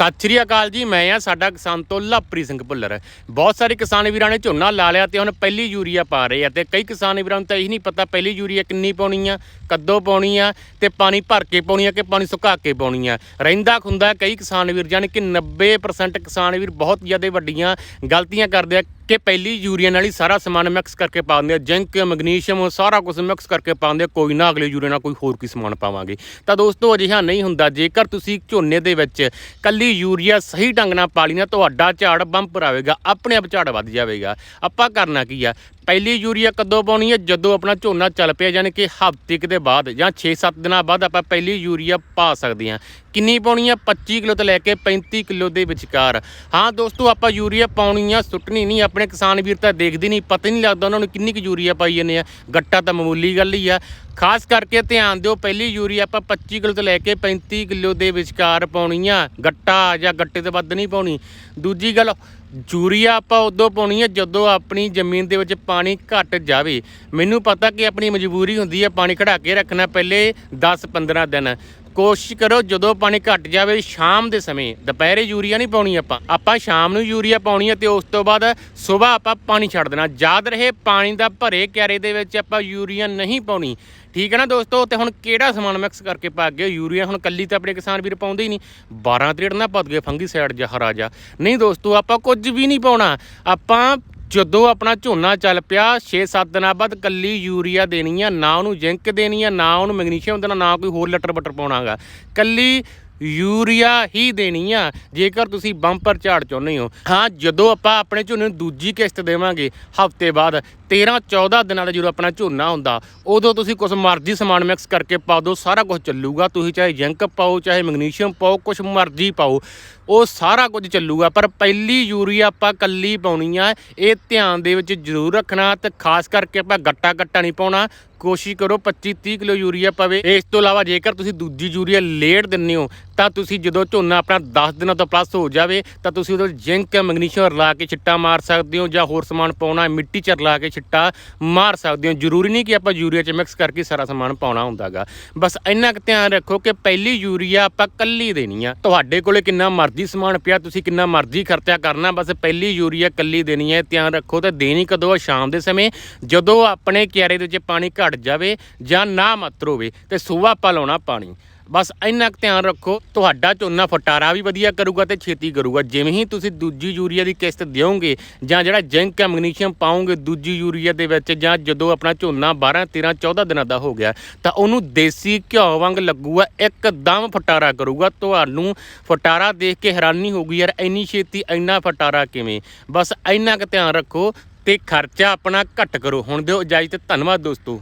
ਸਤਿ ਸ਼੍ਰੀ ਅਕਾਲ ਜੀ, ਮੈਂ ਆ ਸਾਡਾ ਕਿਸਾਨ ਤੋਂ ਲਵਪ੍ਰੀਤ ਸਿੰਘ ਭੁੱਲਰ। ਬਹੁਤ ਸਾਰੇ ਕਿਸਾਨ ਵੀਰਾਂ ਨੇ ਝੋਨਾ ਲਾ ਲਿਆ ਤੇ ਹੁਣ ਪਹਿਲੀ ਯੂਰੀਆ ਪਾ ਰਹੇ ਆ ਤੇ ਕਈ ਕਿਸਾਨ ਵੀਰਾਂ ਨੂੰ ਤਾਂ ਇਹ ਨਹੀਂ ਪਤਾ ਪਹਿਲੀ ਯੂਰੀਆ ਕਿੰਨੀ ਪਾਉਣੀ ਆ। ਕਦੋਂ ਪਾਉਣੀ ਆ ਤੇ ਪਾਣੀ ਭਰ ਕੇ ਪਾਉਣੀ ਆ ਕਿ ਪਾਣੀ ਸੁਕਾ ਕੇ ਪਾਉਣੀ ਆ ਰਹਿੰਦਾ ਖੁੰਦਾ ਕਈ ਕਿਸਾਨ ਵੀਰ ਜਾਨ ਕਿ 90% ਕਿਸਾਨ ਵੀਰ ਬਹੁਤ ਜ਼ਿਆਦਾ ਵੱਡੀਆਂ ਗਲਤੀਆਂ ਕਰਦੇ ਆ ਕਿ ਪਹਿਲੀ ਯੂਰੀਆ ਨਾਲ ਹੀ ਸਾਰਾ ਸਮਾਨ ਮਿਕਸ ਕਰਕੇ ਪਾ ਦਿੰਦੇ ਆ। ਜ਼ਿੰਕ ਮੈਗਨੀਸ਼ੀਅਮ ਸਾਰਾ ਕੁਝ ਮਿਕਸ ਕਰਕੇ ਪਾਉਂਦੇ ਆ। ਕੋਈ ਨਾ ਅਗਲੇ ਯੂਰੀਆ ਨਾਲ ਕੋਈ ਹੋਰ ਕੀ ਸਮਾਨ ਪਾਵਾਂਗੇ। ਤਾਂ ਦੋਸਤੋ, ਅਜਿਹਾ ਨਹੀਂ ਹੁੰਦਾ। ਜੇਕਰ ਤੁਸੀਂ ਝੋਨੇ ਦੇ ਵਿੱਚ ਕੱਲੀ ਯੂਰੀਆ ਸਹੀ ਢੰਗ ਨਾਲ ਪਾ ਲਈ ਨਾ, ਤੁਹਾਡਾ ਝਾੜ ਬੰਪਰ ਆਵੇਗਾ ਆਪਣੇ ਆਪ ਝਾੜ ਵੱਧ ਜਾਵੇਗਾ। ਆਪਾਂ ਕਰਨਾ ਕੀ ਆ? ਪਹਿਲੀ ਯੂਰੀਆ ਕਦੋਂ ਪਾਉਣੀ ਹੈ ਜਦੋਂ ਆਪਣਾ ਝੋਨਾ ਚੱਲ ਪਿਆ ਯਾਨੀ ਕਿ ਹਫ਼ਤੇ ਕਿਤੇ ਬਾਅਦ ਜਾਂ 6-7 ਦਿਨਾਂ ਬਾਅਦ ਆਪਾਂ ਪਹਿਲੀ ਯੂਰੀਆ ਪਾ ਸਕਦੇ ਹਾਂ। ਕਿੰਨੀ ਪਾਉਣੀ ਆ? 25 ਕਿਲੋ ਤੋਂ ਲੈ ਕੇ 35 ਕਿਲੋ ਦੇ ਵਿਚਕਾਰ। ਹਾਂ ਦੋਸਤੋ, ਆਪਾਂ ਯੂਰੀਆ ਪਾਉਣੀ ਆ, ਸੁੱਟਣੀ ਨਹੀਂ, ਆਪਣੇ ਕਿਸਾਨ ਵੀਰ ਤਾਂ ਦੇਖਦੇ ਨਹੀਂ, ਪਤਾ ਹੀ ਨਹੀਂ ਲੱਗਦਾ ਉਹਨਾਂ ਨੂੰ ਕਿੰਨੀ ਕੁ ਯੂਰੀਆ ਪਾਈ ਜਾਂਦੇ ਆ। ਗੱਟਾ ਤਾਂ ਮਾਮੂਲੀ ਗੱਲ ਹੀ ਆ। ਖਾਸ ਕਰਕੇ ਧਿਆਨ ਦਿਓ, ਪਹਿਲੀ ਯੂਰੀਆ ਆਪਾਂ 25 ਕਿਲੋ ਤੋਂ ਲੈ ਕੇ 35 ਕਿਲੋ ਦੇ ਵਿਚਕਾਰ ਪਾਉਣੀ ਆ। ਗੱਟਾ ਜਾਂ ਗੱਟੇ ਤੋਂ ਵੱਧ ਨਹੀਂ ਪਾਉਣੀ। ਦੂਜੀ ਗੱਲ ਯੂਰੀਆ ਆਪਾਂ ਉਦੋਂ ਪਾਉਣੀ ਹੈ ਜਦੋਂ ਆਪਣੀ ਜ਼ਮੀਨ ਦੇ ਵਿੱਚ ਪਾਣੀ ਘਟ ਜਾਵੇ। ਮੈਨੂੰ ਪਤਾ ਕਿ ਆਪਣੀ ਮਜਬੂਰੀ ਹੁੰਦੀ ਹੈ ਪਾਣੀ ਖੜਾ ਕੇ ਰੱਖਣਾ ਪਹਿਲੇ 10-15 ਦਿਨ। ਕੋਸ਼ਿਸ਼ ਕਰੋ ਜਦੋਂ ਪਾਣੀ ਘਟ ਜਾਵੇ ਸ਼ਾਮ ਦੇ ਸਮੇਂ। ਦੁਪਹਿਰੇ ਯੂਰੀਆ ਨਹੀਂ ਪਾਉਣੀ ਆਪਾਂ। ਆਪਾਂ ਸ਼ਾਮ ਨੂੰ ਯੂਰੀਆ ਪਾਉਣੀ ਹੈ ਤੇ ਉਸ ਤੋਂ ਬਾਅਦ ਸਵੇਰ ਆਪਾਂ ਪਾਣੀ ਛੱਡ ਦੇਣਾ। ਯਾਦ ਰਹੇ, ਪਾਣੀ ਦਾ ਭਰੇ ਕਿਆਰੇ ਦੇ ਵਿੱਚ ਆਪਾਂ ਯੂਰੀਆ ਨਹੀਂ ਪਾਉਣੀ। ਠੀਕ ਹੈ ਨਾ ਦੋਸਤੋ? ਤੇ ਹੁਣ ਕਿਹੜਾ ਸਮਾਨ ਮਿਕਸ ਕਰਕੇ ਪਾ ਗਏ? ਯੂਰੀਆ ਹੁਣ ਕੱਲੀ ਤਾਂ ਆਪਣੇ ਕਿਸਾਨ ਵੀਰ ਪਾਉਂਦੇ ਹੀ ਨਹੀਂ। 12 ਤਰੇੜ ਨਾ ਪੱਤ ਗਏ ਫੰਗੀ ਸਾਈਡ ਜਾਂ ਹਰਾ ਜਾ ਨਹੀਂ ਦੋਸਤੋ, ਆਪਾਂ ਕੁਝ ਵੀ ਨਹੀਂ ਪਾਉਣਾ। ਆਪਾਂ ਜਦੋਂ ਆਪਣਾ ਝੋਨਾ ਚੱਲ ਪਿਆ 6-7 ਦਿਨਾਂ ਬਾਅਦ ਕੱਲੀ ਯੂਰੀਆ ਦੇਣੀ ਆ, ਨਾ ਉਹਨੂੰ ਜ਼ਿੰਕ ਦੇਣੀ ਆ, ਨਾ ਉਹਨੂੰ ਮੈਗਨੀਸ਼ੀਅਮ ਦੇਣਾ, ਨਾ ਕੋਈ ਹੋਰ ਲਟਰ ਬਟਰ ਪਾਉਣਾਗਾ ਕੱਲੀ ਯੂਰੀਆ ਹੀ ਦੇਣੀ ਆ। ਜੇਕਰ ਤੁਸੀਂ ਬੰਪਰ ਝਾੜ ਚਾਹੁੰਦੇ ਹੋ, ਹਾਂ, ਜਦੋਂ ਆਪਾਂ ਆਪਣੇ ਝੋਨੇ ਨੂੰ ਦੂਜੀ ਕਿਸ਼ਤ ਦੇਵਾਂਗੇ, ਹਫ਼ਤੇ ਬਾਅਦ 13 14 ਦਿਨਾਂ ਦਾ ਜਦੋਂ ਆਪਣਾ ਝੋਨਾ ਹੁੰਦਾ, ਉਦੋਂ ਤੁਸੀਂ ਕੁਝ ਮਰਜ਼ੀ ਸਮਾਨ ਮਿਕਸ ਕਰਕੇ ਪਾ ਦਿਓ, ਸਾਰਾ ਕੁਝ ਚੱਲੂਗਾ। ਤੁਸੀਂ ਚਾਹੇ ਜ਼ਿੰਕ ਪਾਓ, ਚਾਹੇ ਮੈਗਨੀਸ਼ੀਅਮ ਪਾਓ ਕੁਝ ਮਰਜ਼ੀ ਪਾਓ, ਉਹ ਸਾਰਾ ਕੁਝ ਚੱਲੂਗਾ। ਪਰ ਪਹਿਲੀ ਯੂਰੀਆ ਆਪਾਂ ਕੱਲੀ ਪਾਉਣੀ ਆ, ਇਹ ਧਿਆਨ ਦੇ ਵਿੱਚ ਜ਼ਰੂਰ ਰੱਖਣਾ ਤੇ ਖਾਸ ਕਰਕੇ ਆਪਾਂ ਗੱਟਾ ਗੱਟਾ ਨਹੀਂ ਪਾਉਣਾ। ਕੋਸ਼ਿਸ਼ ਕਰੋ 25 30 ਕਿਲੋ ਯੂਰੀਆ ਪਵੇ। ਇਸ ਤੋਂ ਇਲਾਵਾ ਜੇਕਰ ਤੁਸੀਂ ਦੂਜੀ ਯੂਰੀਆ ਲੇਟ ਦਿੰਦੇ ਹੋ ਤਾਂ ਤੁਸੀਂ ਜਦੋਂ ਝੋਨਾ ਆਪਣਾ 10 ਦਿਨਾਂ ਤੋਂ ਪਲੱਸ ਹੋ ਜਾਵੇ, ਤਾਂ ਤੁਸੀਂ ਉਹਦੇ ਜ਼ਿੰਕ ਮੈਗਨੀਸ਼ੀਅਮ ਰਲਾ ਕੇ ਛਿੱਟਾ ਮਾਰ ਸਕਦੇ ਹੋ ਜਾਂ ਹੋਰ ਸਮਾਨ ਪਾਉਣਾ, ਮਿੱਟੀ ਚ ਰਲਾ ਕੇ ਛਿੱਟਾ ਮਾਰ ਸਕਦੇ ਹੋ। ਜ਼ਰੂਰੀ ਨਹੀਂ ਕਿ ਆਪਾਂ ਯੂਰੀਆ ਚ ਮਿਕਸ ਕਰਕੇ ਸਾਰਾ ਸਮਾਨ ਪਾਉਣਾ ਹੁੰਦਾਗਾ। ਬਸ ਇੰਨਾ ਕੁ ਧਿਆਨ ਰੱਖੋ ਕਿ ਪਹਿਲੀ ਯੂਰੀਆ ਆਪਾਂ ਕੱਲੀ ਦੇਣੀ ਆ। ਤੁਹਾਡੇ ਕੋਲੇ ਕਿੰਨਾ ਮਰਜ਼ੀ ਸਮਾਨ ਪਿਆ, ਤੁਸੀਂ ਕਿੰਨਾ ਮਰਜ਼ੀ ਖਰਚਾ ਕਰਨਾ, ਬਸ ਪਹਿਲੀ ਯੂਰੀਆ ਕੱਲੀ ਦੇਣੀ ਹੈ ਧਿਆਨ ਰੱਖੋ ਤੇ ਦੇਣੀ ਕਦੋਂ ਸ਼ਾਮ ਦੇ ਸਮੇਂ, ਜਦੋਂ ਆਪਣੇ ਕਿਆਰੇ ਦੇ ਵਿੱਚ ਪਾਣੀ ਘਟ ਜਾਵੇ ਜਾਂ ਨਾ ਮਾਤਰ ਹੋਵੇ, ਤੇ ਸੂਆ ਆਪਾਂ ਲਾਉਣਾ ਪਾਣੀ। ਬਸ ਇੰਨਾ ਕੁ ਧਿਆਨ ਰੱਖੋ, ਤੁਹਾਡਾ ਝੋਨਾ ਫਟਾਰਾ ਵੀ ਵਧੀਆ ਕਰੂਗਾ ਤੇ ਛੇਤੀ ਕਰੂਗਾ। ਜਿਵੇਂ ਹੀ ਤੁਸੀਂ ਦੂਜੀ ਯੂਰੀਆ ਦੀ ਕਿਸ਼ਤ ਦਿਓਗੇ ਜਾਂ ਜਿਹੜਾ ਜ਼ਿੰਕ ਮੈਗਨੀਸ਼ੀਅਮ ਪਾਓਗੇ ਦੂਜੀ ਯੂਰੀਆ ਦੇ ਵਿੱਚ ਜਾਂ ਜਦੋਂ ਆਪਣਾ ਝੋਨਾ 12 13 14 ਦਿਨਾਂ ਦਾ ਹੋ ਗਿਆ, ਤਾਂ ਉਹਨੂੰ ਦੇਸੀ ਘਿਓ ਵਾਂਗ ਲੱਗੂਗਾ, ਇੱਕਦਮ ਫਟਾਰਾ ਕਰੂਗਾ। ਤੁਹਾਨੂੰ ਫਟਾਰਾ ਦੇਖ ਕੇ ਹੈਰਾਨੀ ਹੋਊਗੀ ਯਾਰ ਇੰਨੀ ਛੇਤੀ ਇੰਨਾ ਫਟਾਰਾ ਕਿਵੇਂ? ਬਸ ਇੰਨਾ ਕੁ ਧਿਆਨ ਰੱਖੋ ਤੇ ਖਰਚਾ ਆਪਣਾ ਘੱਟ ਕਰੋ। ਹੁਣ ਦਿਓ ਇਜਾਜ਼ਤ, ਧੰਨਵਾਦ ਦੋਸਤੋ।